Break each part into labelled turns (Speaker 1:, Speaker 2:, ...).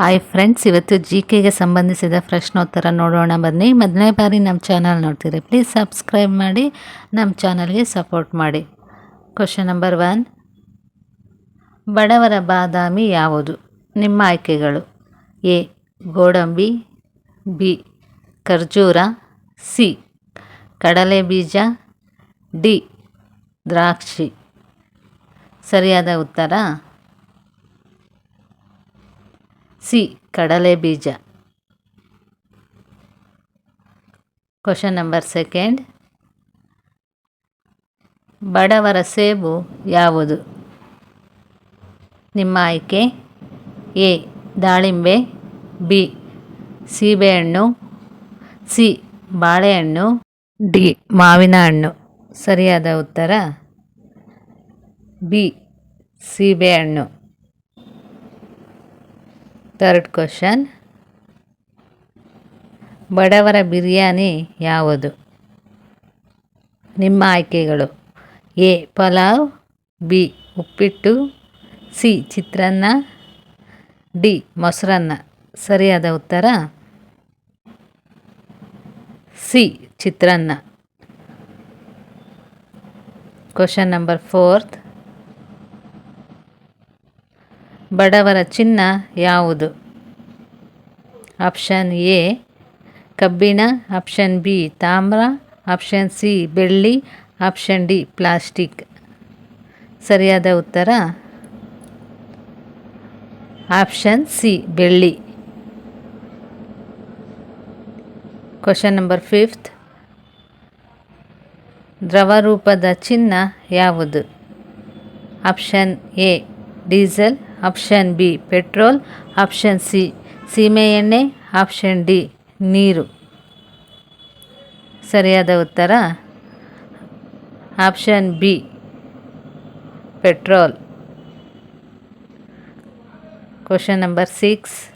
Speaker 1: Hi friends ಇವತ್ತು G ಕೆಗೆ ಸಂಬಂಧಿಸಿದ ಪ್ರಶ್ನೋತ್ತರ ನೋಡೋಣ ಬನ್ನಿ. ಮೊದಲನೇ ಬಾರಿ ನಮ್ಮ ಚಾನಲ್ ನೋಡ್ತೀರಿ ಪ್ಲೀಸ್ ಸಬ್ಸ್ಕ್ರೈಬ್ ಮಾಡಿ, ನಮ್ಮ ಚಾನಲ್ಗೆ ಸಪೋರ್ಟ್ ಮಾಡಿ. ಕ್ವಶನ್ ನಂಬರ್ ಒನ್ ಬಡವರ ಬಾದಾಮಿ ಯಾವುದು? ನಿಮ್ಮ ಆಯ್ಕೆಗಳು. ಎ. ಗೋಡಂಬಿ, ಬಿ. ಖರ್ಜೂರ, ಸಿ. ಕಡಲೆ ಬೀಜ, ಡಿ. ದ್ರಾಕ್ಷಿ. ಸರಿಯಾದ ಉತ್ತರ? ಸಿ, ಕಡಲೆ ಬೀಜ. ಕ್ವಶನ್ ನಂಬರ್ ಸೆಕೆಂಡ್ ಬಡವರ ಸೇಬು ಯಾವುದು? ನಿಮ್ಮ ಆಯ್ಕೆ? ಎ, ದಾಳಿಂಬೆ, ಬಿ, ಸೀಬೆಹಣ್ಣು, ಸಿ, ಬಾಳೆಹಣ್ಣು, ಡಿ, ಮಾವಿನ ಹಣ್ಣು. ಸರಿಯಾದ ಉತ್ತರ? ಬಿ, ಸೀಬೆಹಣ್ಣು. ಥರ್ಡ್ ಕ್ವಶನ್ ಬಡವರ ಬಿರಿಯಾನಿ ಯಾವುದು? ನಿಮ್ಮ ಆಯ್ಕೆಗಳು. A. Pulao, B. Uppittu, C. Chitranna, D. Mosaranna. ಸರಿಯಾದ ಉತ್ತರ? C. Chitranna. Question number fourth ಬಡವರ ಚಿನ್ನ ಯಾವುದು? ಆಪ್ಷನ್ ಎ, ಕಬ್ಬಿಣ. ಆಪ್ಷನ್ ಬಿ, ತಾಮ್ರ. ಆಪ್ಷನ್ ಸಿ, ಬೆಳ್ಳಿ. Option D, plastic. ಸರಿಯಾದ ಉತ್ತರ? ಆಪ್ಷನ್ ಸಿ, ಬೆಳ್ಳಿ. Question number fifth. ದ್ರವ ರೂಪದ ಚಿನ್ನ ಯಾವುದು? Option A, diesel. Option B, petrol. Option C, ಸೀಮೆ ಎಣ್ಣೆ. ಆಪ್ಷನ್ ಡಿ, ನೀರು. ಸರಿಯಾದ ಉತ್ತರ? Option B, petrol. Question number six.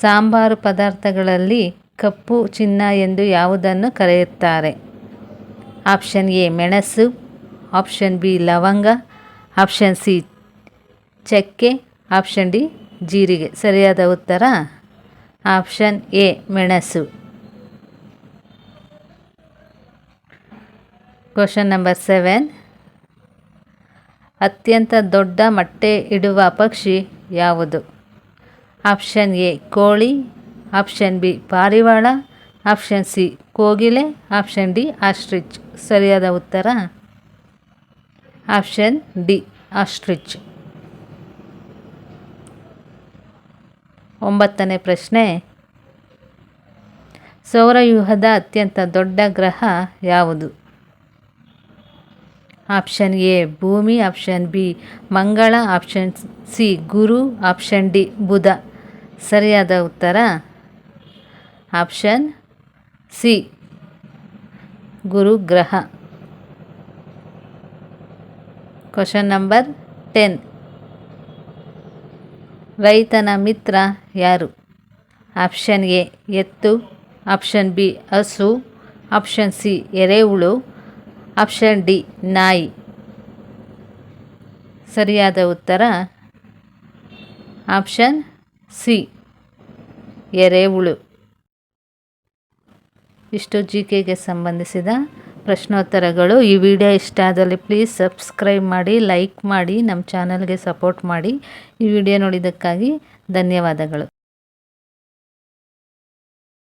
Speaker 1: Sambar ಪದಾರ್ಥಗಳಲ್ಲಿ ಕಪ್ಪು, ಚಿನ್ನ ಎಂದು ಯಾವುದನ್ನು ಕರೆಯುತ್ತಾರೆ? ಆಪ್ಷನ್ ಎ, ಮೆಣಸು. ಆಪ್ಷನ್ ಬಿ, ಲವಂಗ. ಆಪ್ಷನ್ ಸಿ, ಚಕ್ಕೆ. ಆಪ್ಷನ್ ಡಿ, ಜೀರಿಗೆ. ಸರಿಯಾದ ಉತ್ತರ? ಆಪ್ಷನ್ ಎ, ಮೆಣಸು. Question number seven. ಅತ್ಯಂತ ದೊಡ್ಡ ಮೊಟ್ಟೆ ಇಡುವ ಪಕ್ಷಿ ಯಾವುದು? ಆಪ್ಷನ್ ಎ, ಕೋಳಿ. ಆಪ್ಷನ್ ಬಿ, ಪಾರಿವಾಳ. ಆಪ್ಷನ್ ಸಿ, ಕೋಗಿಲೆ. Option D, ostrich. ಸರಿಯಾದ ಉತ್ತರ? Option D, ostrich. ಒಂಬತ್ತನೇ ಪ್ರಶ್ನೆ. ಸೌರವ್ಯೂಹದ ಅತ್ಯಂತ ದೊಡ್ಡ ಗ್ರಹ ಯಾವುದು? ಆಪ್ಷನ್ ಎ, ಭೂಮಿ, ಆಪ್ಷನ್ ಬಿ, ಮಂಗಳ, ಆಪ್ಷನ್ ಸಿ, ಗುರು, ಆಪ್ಷನ್ ಡಿ, ಬುಧ. ಸರಿಯಾದ ಉತ್ತರ? ಆಪ್ಷನ್ ಸಿ, ಗುರು, ಗ್ರಹ. ಕ್ವಶನ್ ನಂಬರ್ ಟೆನ್ ರೈತನ ಮಿತ್ರ ಯಾರು? ಆಪ್ಷನ್ ಎ ಎತ್ತು. ಆಪ್ಷನ್ ಬಿ ಹಸು. ಆಪ್ಷನ್ ಸಿ ಎರೆಹುಳು. ಆಪ್ಷನ್ ಡಿ ನಾಯಿ. ಸರಿಯಾದ ಉತ್ತರ? ಆಪ್ಷನ್ ಸಿ ಎರೆಹುಳು. ಇಷ್ಟು ಜಿ ಕೆಗೆ ಸಂಬಂಧಿಸಿದ ಪ್ರಶ್ನೋತ್ತರಗಳು ಈ ವಿಡಿಯೋ ಇಷ್ಟ ಆದಲ್ಲಿ ಪ್ಲೀಸ್ ಸಬ್ಸ್ಕ್ರೈಬ್ ಮಾಡಿ ಲೈಕ್ ಮಾಡಿ ನಮ್ಮ ಚಾನಲ್ಗೆ ಸಪೋರ್ಟ್ ಮಾಡಿ ಈ ವಿಡಿಯೋ ನೋಡಿದ್ದಕ್ಕಾಗಿ ಧನ್ಯವಾದಗಳು.